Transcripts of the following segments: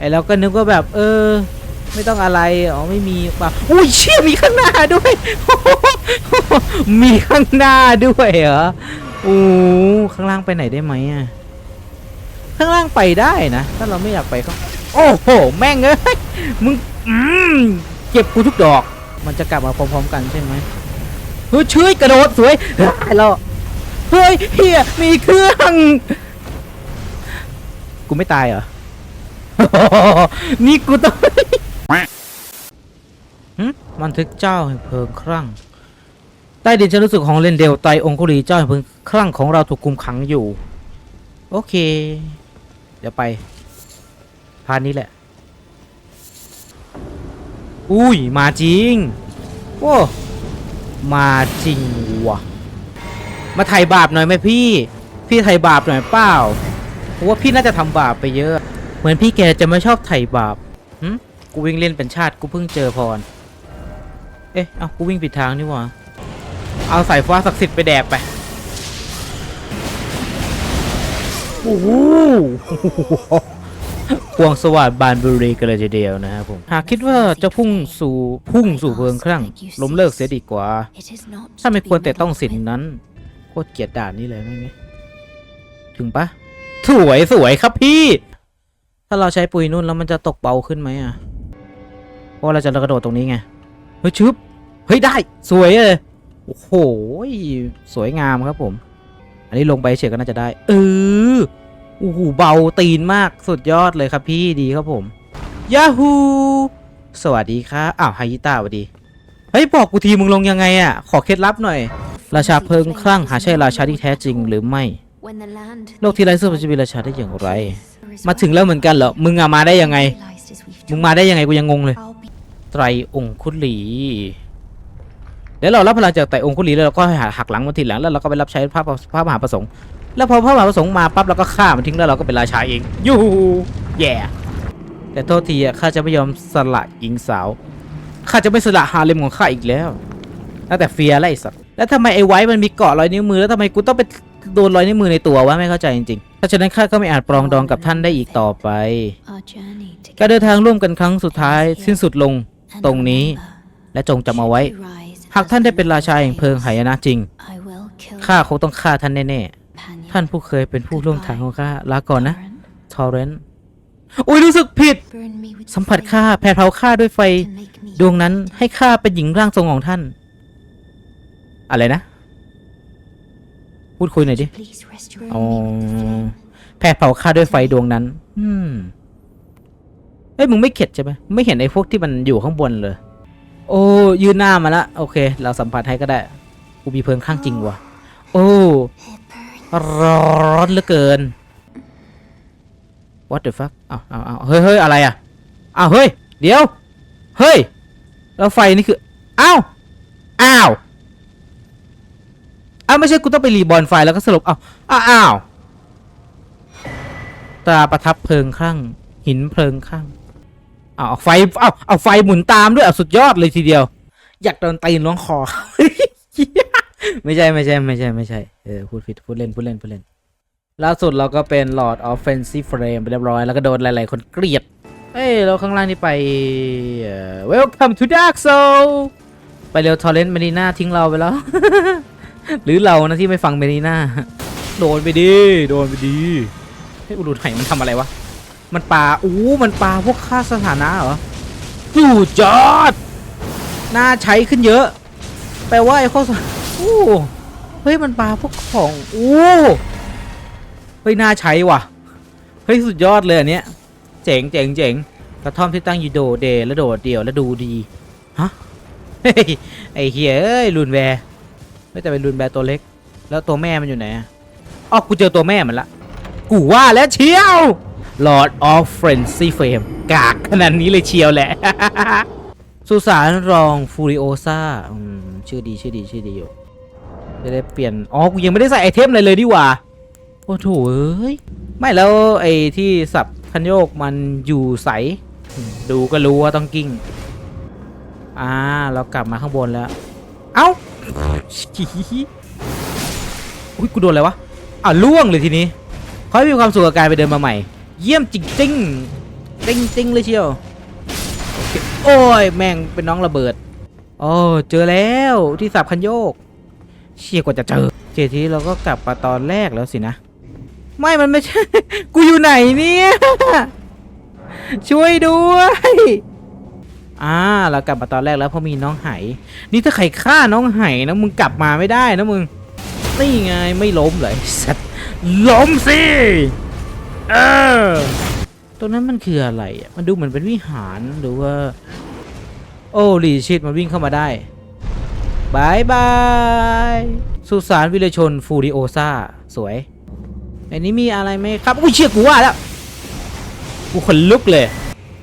ไอ้เราก็นึกว่าแบบ เออ ไม่ต้องอะไร อ๋อ ไม่มีป่ะอุ้ยเชี่ยมีข้างหน้าด้วย มีข้างหน้าด้วยเหรอโอ้ข้างล่างไปไหนได้ไหมอะ ข้างล่างไปได้นะ ถ้าเราไม่อยากไปก็โอ้โห แม่งเอ้ย มึง อืม เก็บกูทุกดอก มันจะกลับมาพร้อมๆกันใช่ไหมเฮ้ยช่วยกระโดดสวยไอ้เราเฮ้ยเฮียมีเครื่อง กูไม่ตายเหรอ นี่กูต้องหึบันทึกเจ้าแห่งเพลิงครั่ง ใต้ดินฉันรู้สึกของเลนเดลไตรองคุรีเจ้าแห่งเพลิงครั่งของเราถูกคุมขังอยู่ โอเค เดี๋ยวไป พานนี้แหละ อุ้ย มาจริง โอ้มาจริงว่ะ มาไถ่บาปหน่อยไหมพี่ พี่ไถ่บาปหน่อยเปล่าเพราะว่าพี่น่าจะทำบาปไปเยอะ เหมือนพี่แกจะไม่ชอบไถ่บาปหึกูวิ่งเล่นเป็นชาติกูเพิ่งเจอพร เอ๊ะ เอากูวิ่งผิดทางนี่หว่า เอาสายฟ้าศักดิ์สิทธิ์ไปแดกไป โอ้โห พวงสวัสดบานบุรีกันเลยทีเดียวนะครับผม หากคิดว่าจะพุ่งสู่พุ่งสู่เพลิงครั่งล้มเลิกเสียดีกว่า ถ้าไม่ควรแต่ต้องสินนั้น โคตรเกลียดด่านนี้เลยไม่ไงถึงปะสวยสวยครับพี่ ถ้าเราใช้ปุ๋ยนุ่นแล้วมันจะตกเบาขึ้นไหมอะ เพราะเราจะกระโดดตรงนี้ไง เฮ้ยชึบ เฮ้ยได้ สวยเลย โอ้โห สวยงามครับผม อันนี้ลงไปเฉยก็น่าจะได้ เออโอ้โหเบาตีนมากสุดยอดเลยครับพี่ดีครับผมยาฮูสวัสดีครับอ้าวไฮยิต้าสวัสดี เฮ้ย บอกกูทีมึงลงยังไงอะ ขอเคล็ดลับหน่อย ราชาเพลิงคลั่งหาใช่ราชาที่แท้จริงหรือไม่ โลกที่ไร้เสื้อจะมีราชาได้อย่างไร มาถึงแล้วเหมือนกันเหรอ มึงอะมาได้ยังไง มึงมาได้ยังไงกูยังงงเลย ไตรองคุลี เดี๋ยวเรารับพลังจากไตรองคุลีแล้วเราก็หาหักหลังมาทีหลังแล้วเราก็ไปรับใช้พระพระมหาประสงค์ แล้วพอพระมหาประสงค์มาปั๊บเราก็ฆ่ามันทิ้งแล้วเราก็เป็นราชาเอง ยูแย่แต่โทษทีอะข้าจะไม่ยอมสละหญิงสาว ข้าจะไม่สละฮาเลมของข้าอีกแล้วตั้งแต่เฟียร์ไล่สัตว์แล้วทำไมไอ้ไว้มันมีเกาะรอยนิ้วมือแล้วทำไมกูต้องไปโดนรอยนิ้วมือในตัววะไม่เข้าใจจริงๆ เพราะฉะนั้นข้าก็ไม่อาจปรองดองกับท่านได้อีกต่อไป การเดินทางร่วมกันครั้งสุดท้ายสิ้นสุดลงตรงนี้ และจงจำเอาไว้ หากท่านได้เป็นราชาแห่งเพลิงหายนะจริงข้าคงต้องฆ่าท่านแน่ๆท่านผู้เคยเป็นผู้ร่วมทางของข้าลาก่อนนะทอร์เรนต์อุ้ยรู้สึกผิด สัมผัสข้าแผดเผาข้าด้วยไฟ ดวงนั้นให้ข้าเป็นหญิงร่างทรงของท่าน อะไรนะ พูดคุยหน่อยดิ อ๋อ แผดเผาข้าด้วยไฟดวงนั้น อืม เอ้ย มึงไม่เข็ดใช่ไหมไม่เห็นไอ้พวกที่มันอยู่ข้างบนเลย โอ้ ยืนหน้ามาละ โอเค เราสัมผัสให้ก็ได้ กูมีเพลิงข้างจริงว่ะ โอ้ ร้อนเหลือเกิน what the fuck อ้าวอ้าวอ้าวเฮ้ยเฮ้ยอะไรอะอ้าวเฮ้ย เดี๋ยว เฮ้ย แล้วไฟนี่คือ อ้าว อ้าว อ้าวไม่ใช่กูต้องไปรีบอลไฟแล้วก็สรุปอ้าวอ้าวอ้าวตาประทับเพลิงข้างหินเพลิงข้างเอาเอาไฟเอาเอาไฟหมุนตามด้วยเอาสุดยอดเลยทีเดียว อยากโดนตีนล้วงคอไม่ใช่ไม่ใช่ไม่ใช่ไม่ใช่เออพูดผิดพูดเล่นพูดเล่นพูดเล่นล่าสุดเราก็เป็น Lord of Fancy Frame ไปเรียบร้อย แล้วก็โดนหลาย ๆ คนเกลียด เอ้ยแล้วข้างล่างนี่ไปเอ่อ Welcome to Dark Soul ไปเร็วทอร์เรนต์เมดีนาทิ้งเราไปแล้ว หรือเรานะที่ไม่ฟังเมดีน่าโดนไปดิโดนไปดิให้ยอุลุไหมันทำอะไรวะ มันปลาอู้มันปลาพวกค่าสถานะเหรอสุดยอดน่าใช้ขึ้นเยอะ แปลว่าไอ้ข้อสอู้เฮ้ยมันปลาพวกของอู้เฮ้ยน่าใช้ว่ะเฮ้ยสุดยอดเลยอันเนี้ยเจ๋งเจ๋งเจ๋งกระท่อมที่ตั้งอยู่โดเดและโดดเดี่ยวและดูดีฮะเฮ้ยไอ้เฮียเอ้ยรุนแวร์ ไม่แต่เป็นรุนแวร์ตัวเล็ก แล้วตัวแม่มันอยู่ไหนอะอ๋อกูเจอตัวแม่มันละ กูว่าแล้วเชียว Lord of Frenzy Flame กากขนาดนี้เลยเชียวแหละ สุสานรองฟูริโอซาชื่อดีชื่อดีชื่อดีอยู่ จะได้เปลี่ยน อ๋อ กูยังไม่ได้ใส่ไอเทมอะไรเลยดีหว่า โอ้โถเอ้ย ไม่แล้วไอ้ที่สับคันโยกมันอยู่ใส ดูก็รู้ว่าต้องกิ้ง อ่า เรากลับมาข้างบนแล้ว เอ้า อุ้ยกูโดนอะไรวะอะล่วงเลยทีนี้ขอให้มีความสุขกับการไปเดินมาใหม่ เยี่ยมจริงๆเจริงๆเลยเชียวโอเคโอ้ยแม่งเป็นน้องระเบิดโอ้เจอแล้วที่สับคันโยก เชี่ยกว่าจะเจอเจทีเราก็กลับมาตอนแรกแล้วสินะ ไม่มันไม่ใช่ กูอยู่ไหนเนี่ย ช่วยด้วย อ่าเรากลับมาตอนแรกแล้วเพราะมีน้องไหนี่ถ้าใครฆ่าน้องไหนะมึงกลับมาไม่ได้นะมึงนี่ไงไม่ล้มเลยสัตว์ล้มสิเออตรงนั้นมันคืออะไรอะมันดูเหมือนเป็นวิหารหรือว่า โอ้ลีชิตมันวิ่งเข้ามาได้บายบายสุสานวิรชนฟูริโอซาสวยในนี้มีอะไรไหมครับ อุ้ยเชี่ยกูว่าแล้ว กูขนลุกเลย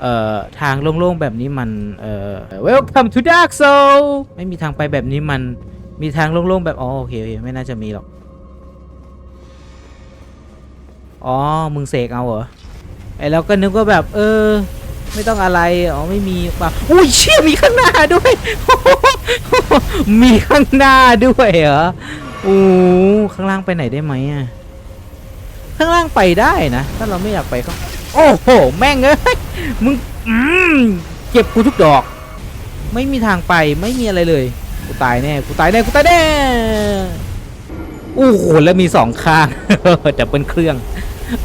เอ่อทางโล่งๆแบบนี้มันเอ่อ welcome to dark soul ไม่มีทางไปแบบนี้มันมีทางโล่งๆแบบอ๋อโอเคโอเคไม่น่าจะมีหรอก อ๋อ มึงเสกเอาเหรอ ไอเราก็นึกว่าแบบ เออ ไม่ต้องอะไร อ๋อ ไม่มีป่ะอุ้ยเชี่ยมีข้างหน้าด้วย มีข้างหน้าด้วยเหรอโอ้ข้างล่างไปไหนได้ไหมอะข้างล่างไปได้นะ ถ้าเราไม่อยากไปก็ โอ้โห แม่งเอ้ย มึงอืมเก็บกูทุกดอก ไม่มีทางไปไม่มีอะไรเลย กูตายแน่ กูตายแน่ กูตายแน่โอ้โหแล้วมีสองข้างดับเบิลเครื่อง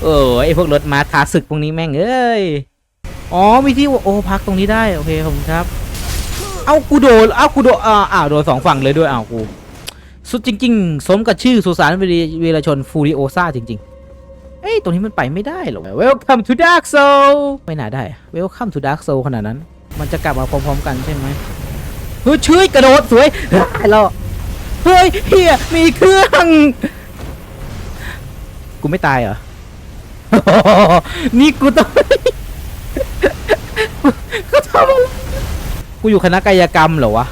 เออไอพวกรถมาท้าศึกพวกนี้แม่งเอ้ย อ๋อมีที่โอ้พักตรงนี้ได้ โอเคขอบคุณครับ เอากูโดนเอากูโดนอ่าอ้าวโดนสองฝั่งเลยด้วยอ้าวกู สุดจริง ๆ สมกับชื่อสุสานวีรชนฟูริโอซาจริง ๆ เอ้ยตรงนี้มันไปไม่ได้หรอ Welcome to Dark Soul ไม่น่าได้ Welcome to Dark Soul ขนาดนั้น มันจะกลับมาพร้อมๆกันใช่ไหมเฮ้ยช่วยกระโดดสวยไอ้เราเฮ้ยเฮียมีเครื่องกูไม่ตายเหรอ นี่กูต้องก็ทำอะไรกูอยู่คณะกายกรรมเหรอวะ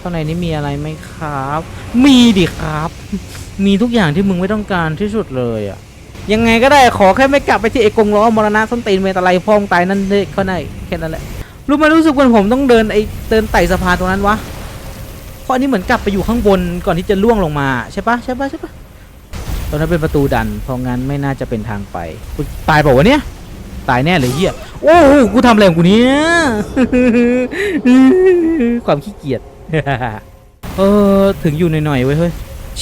ข้างในนี้มีอะไรไหมครับ มีดิครับ มีทุกอย่างที่มึงไม่ต้องการที่สุดเลยอะ ยังไงก็ได้ขอแค่ไม่กลับไปที่เอกงล้อมรณะส้นตีนเมตะไลพองตายนั่นเด็กเขาได้แค่นั้นแหละรู้ไหมรู้สึกว่าผมต้องเดินไอเดินไต่สะพานตรงนั้นวะเพราะอันนี้เหมือนกลับไปอยู่ข้างบนก่อนที่จะล่วงลงมาใช่ปะใช่ปะใช่ปะตรงนั้นเป็นประตูดันเพราะงั้นไม่น่าจะเป็นทางไปตายเปล่าวะเนี่ยตายแน่เลยเฮียโอ้โหกูทำอะไรของกูเนี่ยความขี้เกียจเออถึงอยู่หน่อยๆเว้เฮ้ย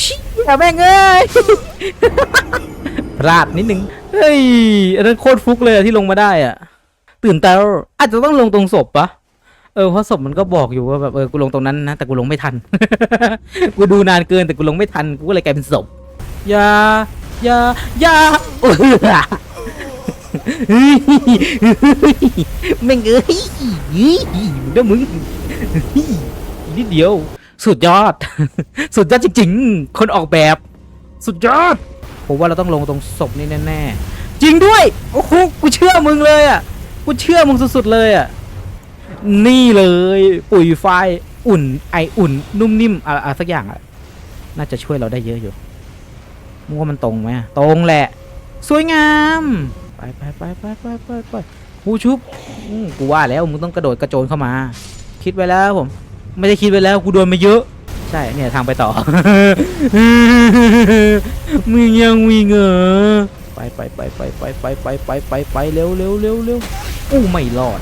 ชี้ยแม่งเอ้ย พลาดนิดนึง เฮ้ย อันนั้นโคตรฟุกเลยอะที่ลงมาได้อะตื่นตาอาจจะต้องลงตรงศพปะเออเพราะศพมันก็บอกอยู่ว่าแบบเออกูลงตรงนั้นนะ แต่กูลงไม่ทัน กูดูนานเกินแต่กูลงไม่ทัน กูก็เลยกลายเป็นศพยาอย่ายาเออเฮ้ยแม่งเอ้ยเฮ้ยมึงเด้อมึงนิดเดียว สุดยอด สุดยอดจริงๆ คนออกแบบ สุดยอด ผมว่าเราต้องลงตรงศพนี่แน่ๆจริงด้วยโอ้โหกูเชื่อมึงเลยอะกูเชื่อมึงสุดๆเลยอะนี่เลยปุ๋ยไฟอุ่นไออุ่นนุ่มนิ่มอะอะสักอย่างอะน่าจะช่วยเราได้เยอะอยู่มึงว่ามันตรงไหมตรงแหละ สวยงามไปไปไปไปไปไปไปผู้ชุบอืมกูว่าแล้วมึงต้องกระโดดกระโจนเข้ามา คิดไว้แล้วผม ไม่ได้คิดไว้แล้วกูโดนมาเยอะ ใช่เนี่ยทางไปต่อ มึงยังมีเงอไปไปไปไปไปไปไปไปไปไปเร็วเร็วเร็วเร็วอู้ไม่รอด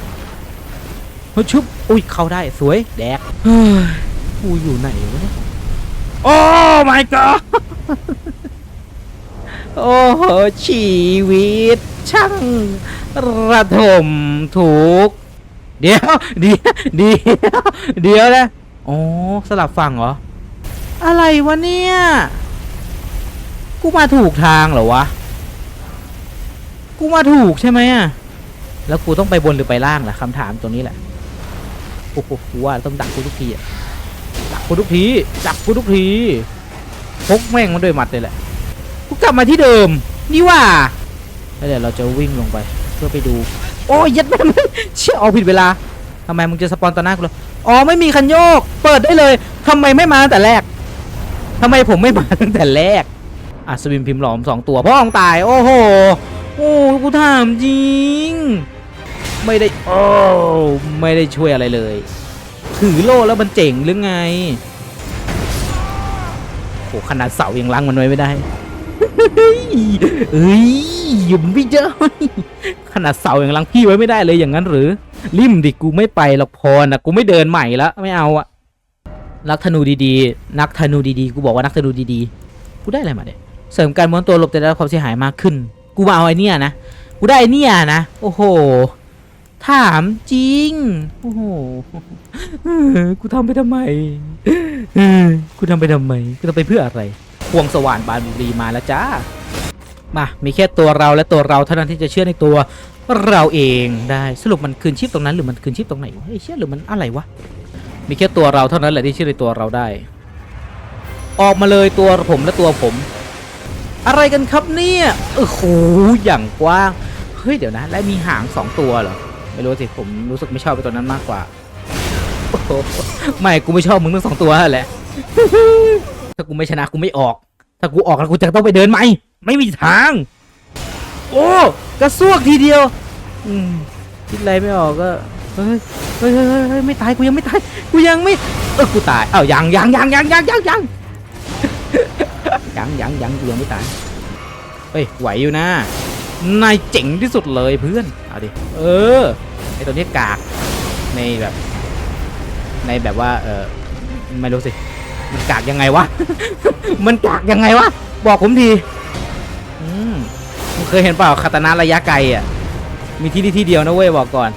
เฮ้ยชุบอุ้ยเข้าได้สวยแดกเฮ้ยกูอยู่ไหนวะเนี่ยโอ้ my god โอ้โหชีวิตช่างระทมถูก เดี๋ยวเดี๋ยวเดี๋ยวเดี๋ยวนะ อ๋อสลับฝั่งเหรอ อะไรวะเนี่ย กูมาถูกทางเหรอวะ กูมาถูกใช่ไหมอะแล้วกูต้องไปบนหรือไปล่างล่ะคำถามตรงนี้แหละโอ้โหกูว่าต้องดักกูทุกทีอะดักกูทุกทีดักกูทุกทีพกแม่งมันด้วยหมัดเลยแหละกูกลับมาที่เดิม นี่ว่าแล้วเดี๋ยวเราจะวิ่งลงไป เพื่อไปดู โอ้ยยัดแม่งเชี่ยเอาผิดเวลา ทำไมมึงจะสปอนต่อหน้ากูเลยอ๋อไม่มีคันโยก เปิดได้เลยทำไมไม่มาตั้งแต่แรกทำไมผมไม่มาตั้งแต่แรกอะสวิมพิมพ์หลอมสองตัวพ่อของตาย โอ้โหโอ้กูถามจริง ไม่ได้โอ้ไม่ได้ช่วยอะไรเลย ถือโล่แล้วมันเจ๋งหรือไงโอ้ขนาดเสายังล้างมันไว้ไม่ได้เฮ้ยยุ่มไม่ได้ขนาดเสาอย่างลังพี่ไว้ไม่ได้เลยอย่างนั้นหรือ ริมดิกูไม่ไปหรอกพรนะกูไม่เดินใหม่ละไม่เอาอะนักธนูดีๆ นักธนูดีๆ กูบอกว่านักธนูดีๆ กูได้อะไรมาเนี่ยเสริมการม้วนตัวหลบแต่ได้ความเสียหายมากขึ้น กูมาเอาไอเนี่ยนะ กูได้ไอเนี่ยนะ โอ้โห ถามจริง โอ้โห กูทำไปทำไม กูทำไปทำไม กูทำไปเพื่ออะไร ควงสว่านบานบุรีมาแล้วจ้า มา มีแค่ตัวเราและตัวเราเท่านั้นที่จะเชื่อในตัว เราเองได้สรุปมันคืนชีพตรงนั้นหรือมันคืนชีพตรงไหนวะไอ้เชื่อหรือมันอะไรวะมีแค่ตัวเราเท่านั้นแหละที่เชื่อในตัวเราได้ ออกมาเลยตัวผมและตัวผม อะไรกันครับเนี่ยโอ้โหอย่างกว้างเฮ้ยเดี๋ยวนะ และมีหางสองตัวเหรอไม่รู้สิผมรู้สึกไม่ชอบไปตัวนั้นมากกว่าโอ้โหไม่กูไม่ชอบมึงทั้งสองตัวแหละถ้ากูไม่ชนะกูไม่ออก ถ้ากูออกแล้วกูจะต้องไปเดินไหมไม่มีทาง โอ้กระซวกทีเดียว อืมคิดอะไรไม่ออกก็เฮ้ยเฮ้ยเฮ้ยเฮ้ยไม่ตายกูยังไม่ตายกูยังไม่เออกูตายเอ้ายังยังยังยังยังยังยังยังยังยังกูยังไม่ตายเฮ้ยไหวอยู่นะนายเจ๋งที่สุดเลยเพื่อนเอาดิเออไอตัวนี้กากในแบบในแบบว่าเออไม่รู้สิมันกากยังไงวะ มันกากยังไงวะ บอกผมที เคยเห็นเปล่าคาตานะระยะไกลอะ มีที่นี่ที่เดียวนะเว้ยบอกก่อน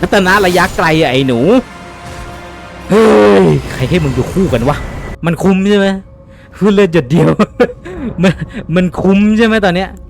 คาตานะระยะไกลอะไอ้หนู เฮ้ยใครให้มึงอยู่คู่กันวะ มันคุ้มใช่ไหมเพื่อเลือดหยดเดียว มันมันคุ้มใช่ไหมตอนเนี้ย